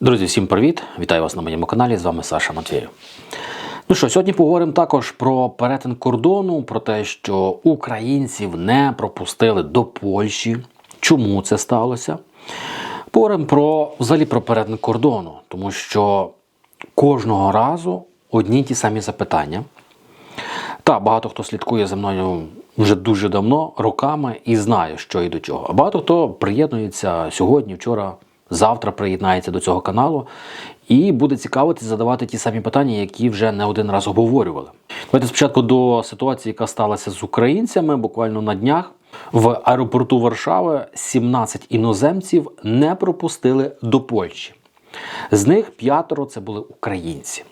Друзі, всім привіт! Вітаю вас на моєму каналі. З вами Саша Матвєєв. Ну що, сьогодні поговоримо також про перетин кордону, про те, що українців не пропустили до Польщі. Чому це сталося? Поговоримо про взагалі про перетин кордону, тому що кожного разу одні й ті самі запитання. Та багато хто слідкує за мною вже дуже давно, роками, і знає, що і до чого. А багато хто приєднується сьогодні, вчора, завтра приєднається до цього каналу і буде цікавитись задавати ті самі питання, які вже не один раз обговорювали. Давайте спочатку до ситуації, яка сталася з українцями, буквально на днях. В аеропорту Варшави 17 іноземців не пропустили до Польщі. З них п'ятеро це були українці.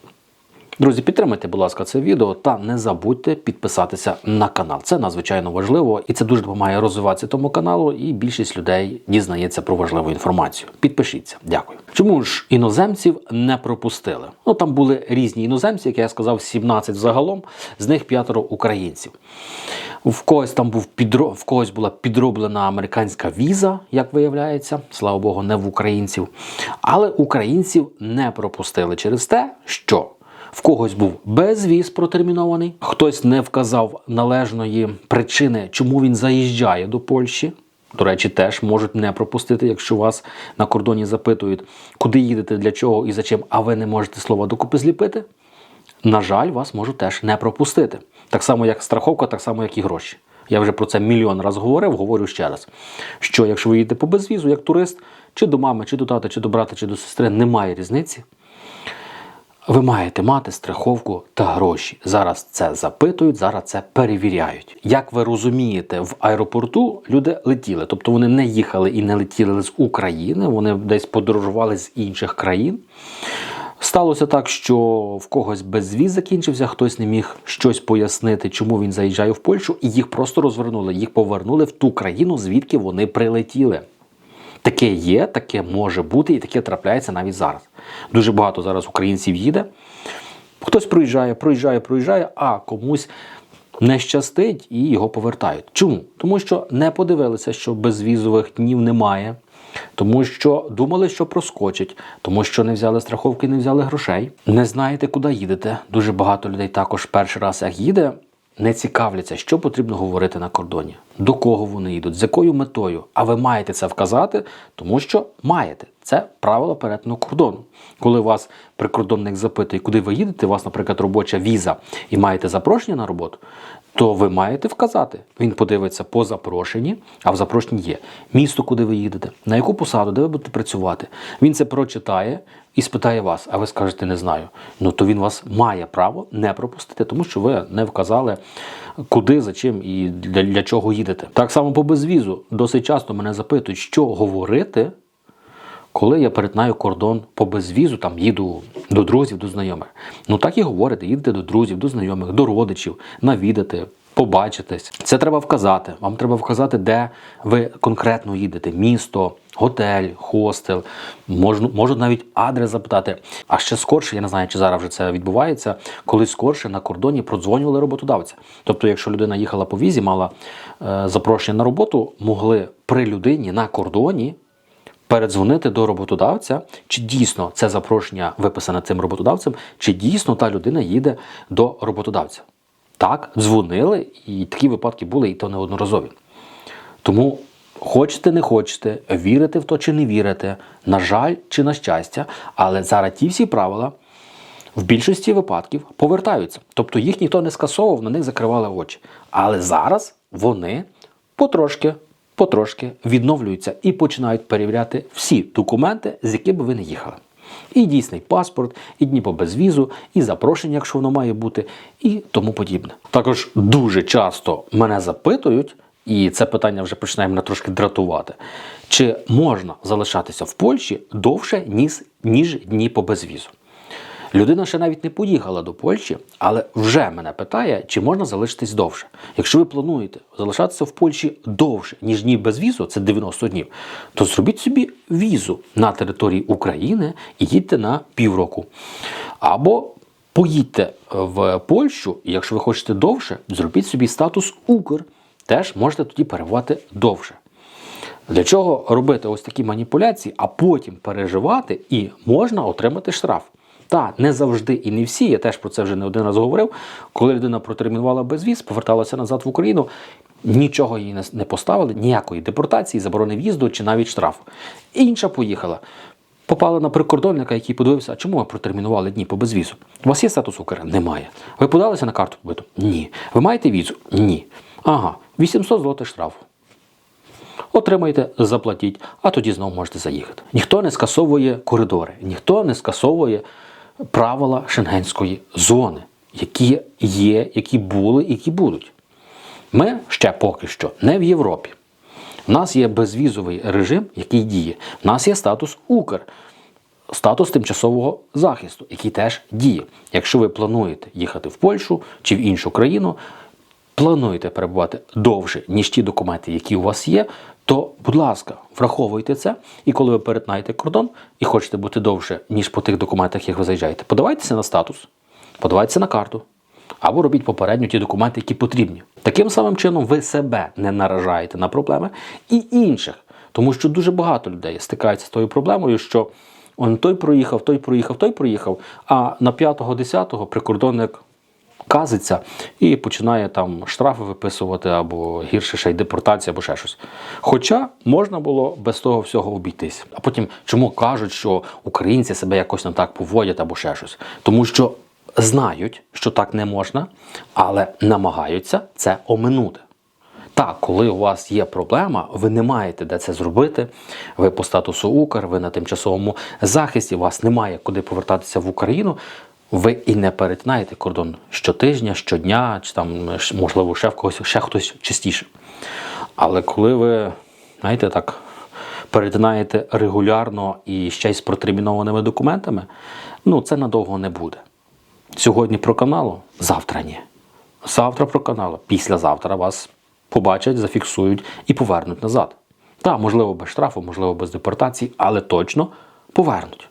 Друзі, підтримайте, будь ласка, це відео та не забудьте підписатися на канал. Це надзвичайно важливо і це дуже допомагає розвиватися тому каналу, і більшість людей дізнається про важливу інформацію. Підпишіться, дякую. Чому ж іноземців не пропустили? Ну там були різні іноземці, як я сказав, 17 загалом, з них п'ятеро українців. В когось там був підро... в когось була підроблена американська віза, як виявляється, слава Богу, не в українців. Але українців не пропустили через те, що в когось був безвіз протермінований, хтось не вказав належної причини, чому він заїжджає до Польщі. До речі, теж можуть не пропустити, якщо вас на кордоні запитують, куди їдете, для чого і за чим, а ви не можете слова докупи зліпити. На жаль, вас можуть теж не пропустити. Так само, як страховка, так само, як і гроші. Я вже про це мільйон разів говорив, говорю ще раз. Що якщо ви їдете по безвізу, як турист, чи до мами, чи до тата, чи до брата, чи до сестри, немає різниці. Ви маєте мати страховку та гроші. Зараз це запитують, зараз це перевіряють. Як ви розумієте, в аеропорту люди летіли, тобто вони не їхали і не летіли з України, вони десь подорожували з інших країн. Сталося так, що в когось безвіз закінчився, хтось не міг щось пояснити, чому він заїжджає в Польщу, і їх просто розвернули, їх повернули в ту країну, звідки вони прилетіли. Таке є, таке може бути, і таке трапляється навіть зараз. Дуже багато зараз українців їде. Хтось проїжджає, проїжджає, проїжджає, а комусь не щастить і його повертають. Чому? Тому що не подивилися, що безвізових днів немає, тому що думали, що проскочить, тому що не взяли страховки, не взяли грошей. Не знаєте, куди їдете. Дуже багато людей також перший раз як їде. Не цікавляться, що потрібно говорити на кордоні, до кого вони йдуть, з якою метою. А ви маєте це вказати, тому що маєте. Це правило перетину кордону. Коли вас прикордонник запитує, куди ви їдете, у вас, наприклад, робоча віза і маєте запрошення на роботу, то ви маєте вказати. Він подивиться по запрошенні, а в запрошенні є місто, куди ви їдете, на яку посаду, де ви будете працювати. Він це прочитає і спитає вас, а ви скажете не знаю. Ну то він вас має право не пропустити, тому що ви не вказали, куди, за чим і для, для чого їдете. Так само по безвізу. Досить часто мене запитують, що говорити. Коли я перетинаю кордон по безвізу, там їду до друзів, до знайомих. Ну так і говорите, їдете до друзів, до знайомих, до родичів, навідати, побачитись. Це треба вказати. Вам треба вказати, де ви конкретно їдете: місто, готель, хостел, можна, можуть навіть адрес запитати. А ще скорше, я не знаю, чи зараз вже це відбувається, коли скорше на кордоні продзвонювали роботодавця. Тобто, якщо людина їхала по візі, мала е, запрошення на роботу, могли при людині на кордоні передзвонити до роботодавця, чи дійсно це запрошення виписане цим роботодавцем, чи дійсно та людина їде до роботодавця. Так, дзвонили, і такі випадки були, і то неодноразові. Тому хочете, не хочете, вірите в то чи не вірите, на жаль чи на щастя, але зараз ті всі правила в більшості випадків повертаються. Тобто їх ніхто не скасовував, на них закривали очі. Але зараз вони потрошки потрошки відновлюються і починають перевіряти всі документи, з якими ви не їхали. І дійсний паспорт, і дні по безвізу, і запрошення, якщо воно має бути, і тому подібне. Також дуже часто мене запитують, і це питання вже починає мене трошки дратувати. Чи можна залишатися в Польщі довше, ніж, ніж дні по безвізу? Людина ще навіть не поїхала до Польщі, але вже мене питає, чи можна залишитись довше. Якщо ви плануєте залишатися в Польщі довше, ніж днів без візу, це 90 днів, то зробіть собі візу на території України і їдьте на півроку. Або поїдьте в Польщу, і якщо ви хочете довше, зробіть собі статус Укр. Теж можете тоді перебувати довше. Для чого робити ось такі маніпуляції, а потім переживати і можна отримати штраф? Та не завжди і не всі. Я теж про це вже не один раз говорив. Коли людина протермінувала безвіз, поверталася назад в Україну, нічого їй не- поставили, ніякої депортації, заборони в'їзду чи навіть штрафу. Інша поїхала. Попала на прикордонника, який подивився, а чому ви протермінували дні по безвізу? У вас є статус Укр? Немає. Ви подалися на карту побиту? Ні. Ви маєте візу? Ні. Ага, 800 злотих штрафу. Отримайте, заплатіть, а тоді знову можете заїхати. Ніхто не скасовує коридори, ніхто не скасовує правила шенгенської зони, які є, які були, які будуть. Ми ще поки що не в Європі. У нас є безвізовий режим, який діє. У нас є статус Укр, статус тимчасового захисту, який теж діє. Якщо ви плануєте їхати в Польщу чи в іншу країну, плануєте перебувати довше, ніж ті документи, які у вас є, то, будь ласка, враховуйте це. І коли ви перетинаєте кордон і хочете бути довше, ніж по тих документах, як ви заїжджаєте, подавайтеся на статус, подавайтеся на карту. Або робіть попередньо ті документи, які потрібні. Таким самим чином ви себе не наражаєте на проблеми і інших. Тому що дуже багато людей стикаються з тою проблемою, що он той проїхав, той проїхав, той проїхав, а на 5-10 прикордонник казиться і починає там штрафи виписувати, або гірше ще й депортація, або ще щось. Хоча можна було без того всього обійтись. А потім чому кажуть, що українці себе якось не так поводять або ще щось? Тому що знають, що так не можна, але намагаються це оминути. Так, коли у вас є проблема, ви не маєте де це зробити. Ви по статусу Укр, ви на тимчасовому захисті, у вас немає куди повертатися в Україну. Ви і не перетинаєте кордон щотижня, щодня, чи там, можливо, ще в когось ще хтось частіше. Але коли ви, знаєте, так перетинаєте регулярно і ще й з протермінованими документами, ну це надовго не буде. Сьогодні про каналу, завтра ні. Завтра про каналу, післязавтра вас побачать, зафіксують і повернуть назад. Так, можливо, без штрафу, можливо, без депортації, але точно повернуть.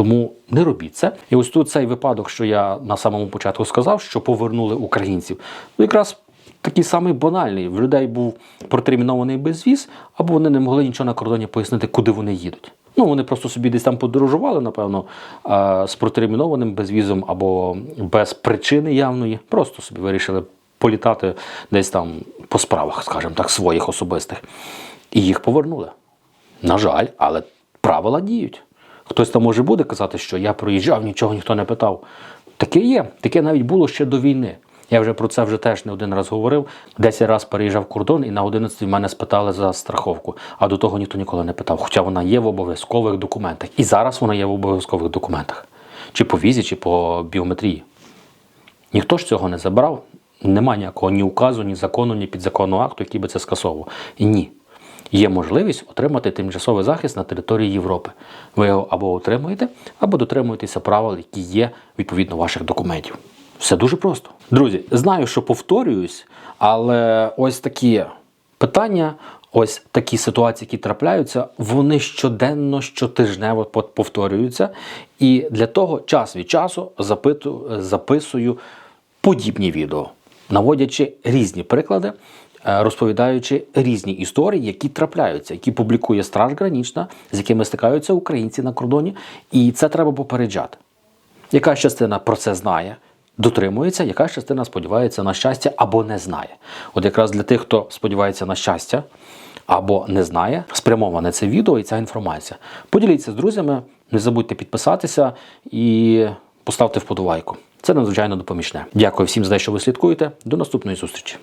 Тому не робіть це. І ось тут цей випадок, що я на самому початку сказав, що повернули українців. Ну, якраз такий самий банальний. В людей був протермінований безвіз, або вони не могли нічого на кордоні пояснити, куди вони їдуть. Ну, вони просто собі десь там подорожували, напевно, з протермінованим безвізом або без причини явної. Просто собі вирішили політати десь там по справах, скажімо так, своїх особистих. І їх повернули. На жаль, але правила діють. Хтось там може буде казати, що я проїжджав, нічого ніхто не питав. Таке є, таке навіть було ще до війни. Я вже про це вже теж не один раз говорив. Десять раз переїжджав кордон, і на 11 мене спитали за страховку. А до того ніхто ніколи не питав. Хоча вона є в обов'язкових документах. І зараз вона є в обов'язкових документах. Чи по візі, чи по біометрії. Ніхто ж цього не забрав. Нема ніякого ні указу, ні закону, ні підзаконного акту, який би це скасовував. І ні. Є можливість отримати тимчасовий захист на території Європи. Ви його або отримуєте, або дотримуєтеся правил, які є відповідно ваших документів. Все дуже просто. Друзі, знаю, що повторююсь, але ось такі питання, ось такі ситуації, які трапляються, вони щоденно, щотижнево повторюються. І для того час від часу запиту, записую подібні відео, наводячи різні приклади, розповідаючи різні історії, які трапляються, які публікує Страж Гранічна, з якими стикаються українці на кордоні, і це треба попереджати. Яка частина про це знає, дотримується, яка частина сподівається на щастя або не знає. От якраз для тих, хто сподівається на щастя або не знає, спрямоване це відео і ця інформація. Поділіться з друзями, не забудьте підписатися і поставте вподобайку. Це надзвичайно допоміжне. Дякую всім за те, що ви слідкуєте. До наступної зустрічі.